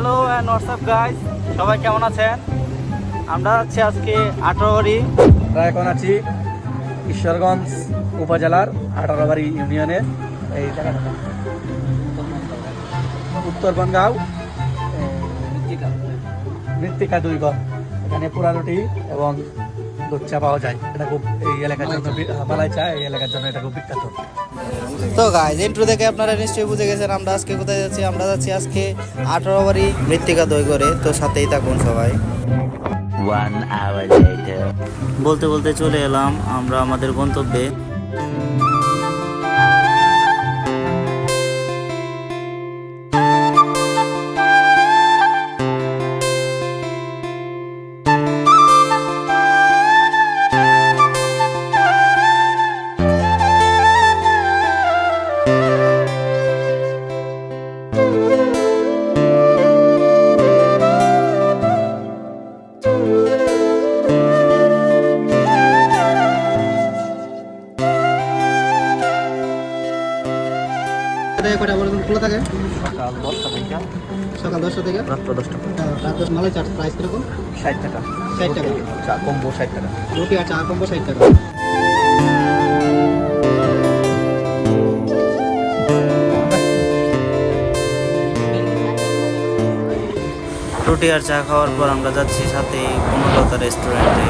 Hello and WhatsApp guys সবাই কেমন আছেন? আমরা হচ্ছে আজকে আঠারোবাড়ি। আমরা এখন আছি ঈশ্বরগঞ্জ উপজেলার আঠারোবাড়ি ইউনিয়নের এই উত্তর বনগাঁও মৃত্তিকা দুর্গ। এখানে পুরানোটি এবং দুধ চা পাওয়া যায়। এটা খুব এই এলাকার জন্য মালাই চা এই এলাকার জন্য এটা খুব বিখ্যাত। তো গাইজ ইন্ট্রো দেখে আপনারা নিশ্চয়ই বুঝে গেছেন আমরা আজকে কোথায় যাচ্ছি। আমরা যাচ্ছি আজকে আঠারো বারি মৃত্তিকা দই করে। তো সাথেই থাকুন সবাই। বলতে বলতে চলে এলাম আমরা আমাদের গন্তব্যে। কটা পর্যন্ত খোলা থাকে? সকাল দশটা থেকে। সকাল দশটা থেকে? রাত্র দশটা রাত দশ মালাই চার প্রাইস কীরকম? ষাট টাকা। ষাট টাকা। চা কম্বো ষাট টাকা। রুটি আর চা কম্বো ষাট টাকা। রুটি আর চা খাওয়ার পর আমরা যাচ্ছি সাথে বনলতা রেস্টুরেন্টে